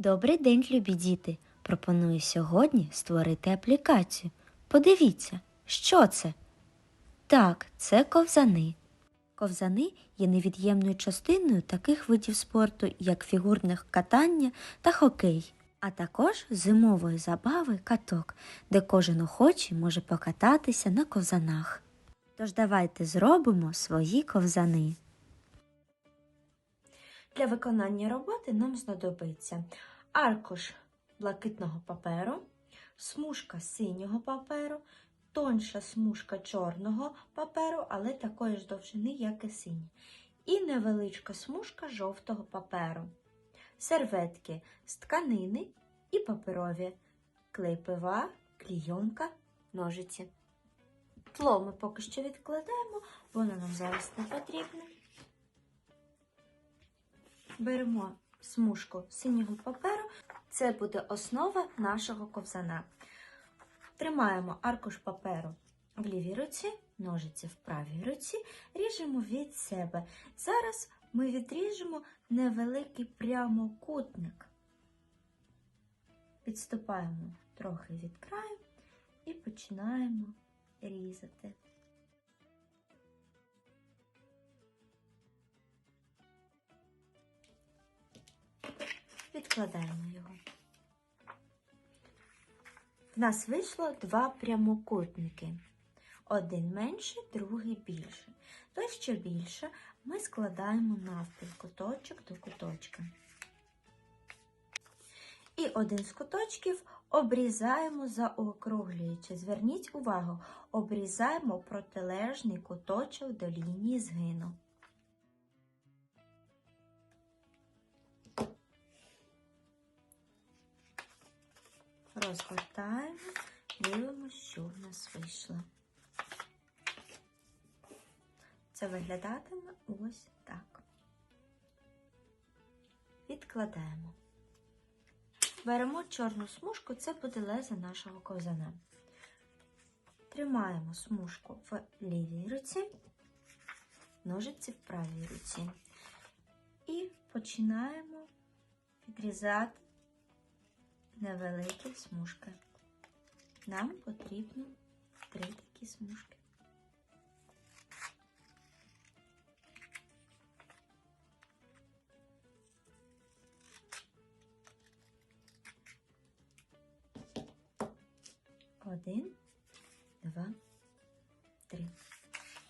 Добрий день, любі діти! Пропоную сьогодні створити аплікацію. Подивіться, що це? Так, це ковзани. Ковзани є невід'ємною частиною таких видів спорту, як фігурне катання та хокей, а також зимової забави каток, де кожен охочий може покататися на ковзанах. Тож давайте зробимо свої ковзани. Для виконання роботи нам знадобиться аркуш блакитного паперу, смужка синього паперу, тонша смужка чорного паперу, але такої ж довжини, як і синій, і невеличка смужка жовтого паперу, серветки з тканини і паперові, клей пива, клійонка, ножиці. Тло ми поки що відкладаємо, воно нам зараз не потрібне. Беремо смужку синього паперу, це буде основа нашого ковзана. Тримаємо аркуш паперу в лівій руці, ножиці в правій руці, ріжемо від себе. Зараз ми відріжемо невеликий прямокутник. Підступаємо трохи від краю і починаємо різати. Відкладаємо його. В нас вийшло два прямокутники. Один менший, другий більший. Той, що більше, ми складаємо навпіл куточок до куточка. І один з куточків обрізаємо заокруглюючи. Зверніть увагу, обрізаємо протилежний куточок до лінії згину. Розгортаємо, дивимося, що в нас вийшло. Це виглядатиме ось так. Відкладаємо. Беремо чорну смужку, це буде лезо нашого ковзана. Тримаємо смужку в лівій руці, ножиці в правій руці. І починаємо відрізати невеликі смужки. Нам потрібно три такі смужки. Один, два, три.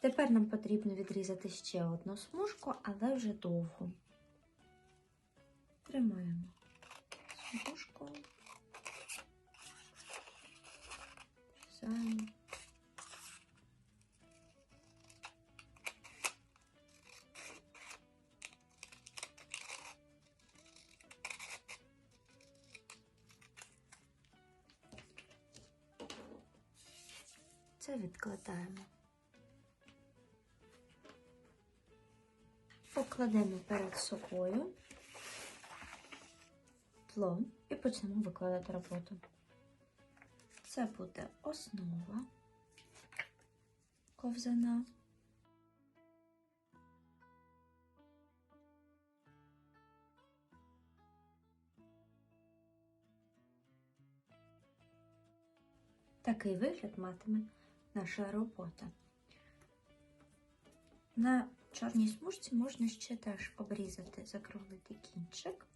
Тепер нам потрібно відрізати ще одну смужку, але вже довгу. Тримаємо смужку. Різаємо. Це відкладаємо. Покладемо перед собою тлом і почнемо викладати роботу. Це буде основа ковзана. Такий вигляд матиме наша робота. На чорній смужці можна ще теж обрізати, закруглити кінчик,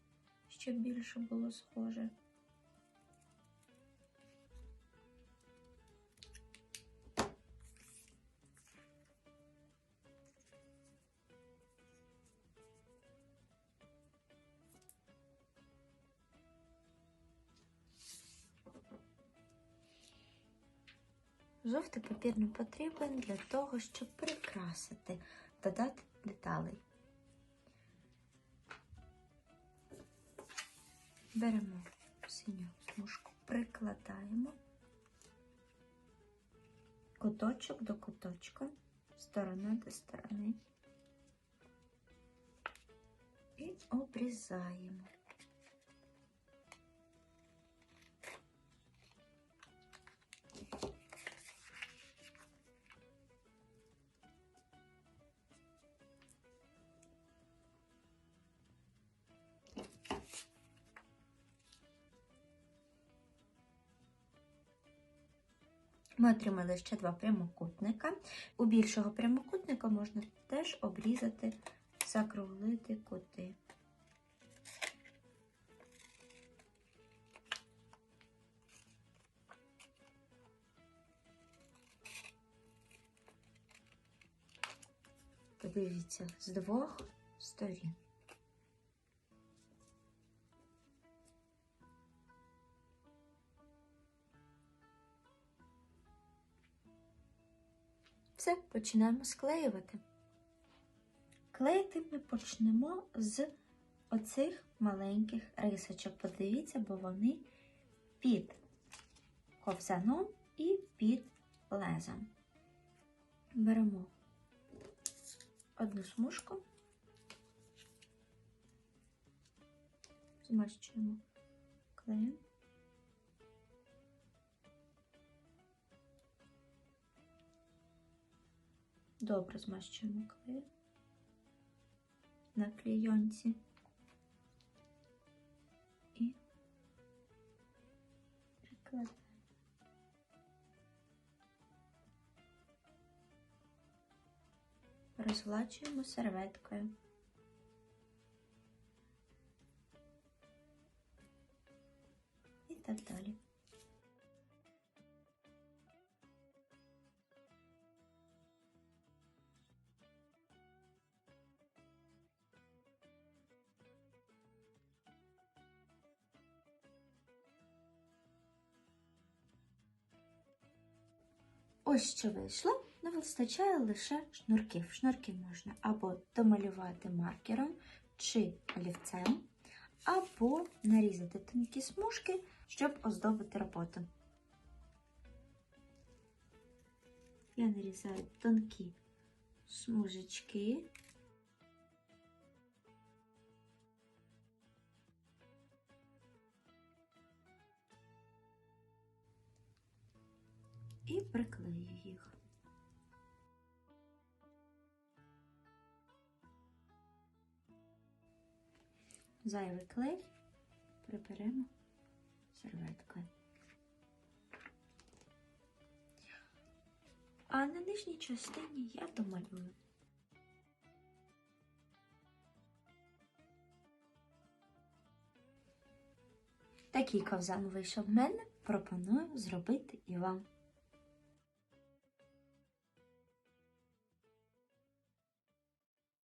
щоб більше було схоже. Жовтий папір не потрібен для того, щоб прикрасити, додати деталей. Беремо синю смужку, прикладаємо куточок до куточка, сторона до сторони і обрізаємо. Ми отримали ще два прямокутника. У більшого прямокутника можна теж обрізати, закруглити кути. Подивіться, з двох сторін. Все, починаємо склеювати. Клеїти ми почнемо з оцих маленьких рисочок. Подивіться, бо вони під ковзаном і під лезом. Беремо одну смужку, змащуємо клеєм. Добре змащуємо клеєм на клейонці. І прикладаємо. Розгладжуємо серветкою. І так далі. Ось що вийшло, не вистачає лише шнурків. Шнурки можна або домалювати маркером чи олівцем, або нарізати тонкі смужки, щоб оздобити роботу. Я нарізаю тонкі смужечки. І приклею їх. Зайвий клей приберемо серветкою. А на нижній частині я домалюю. Такий ковзан вийшов в мене, пропоную зробити і вам.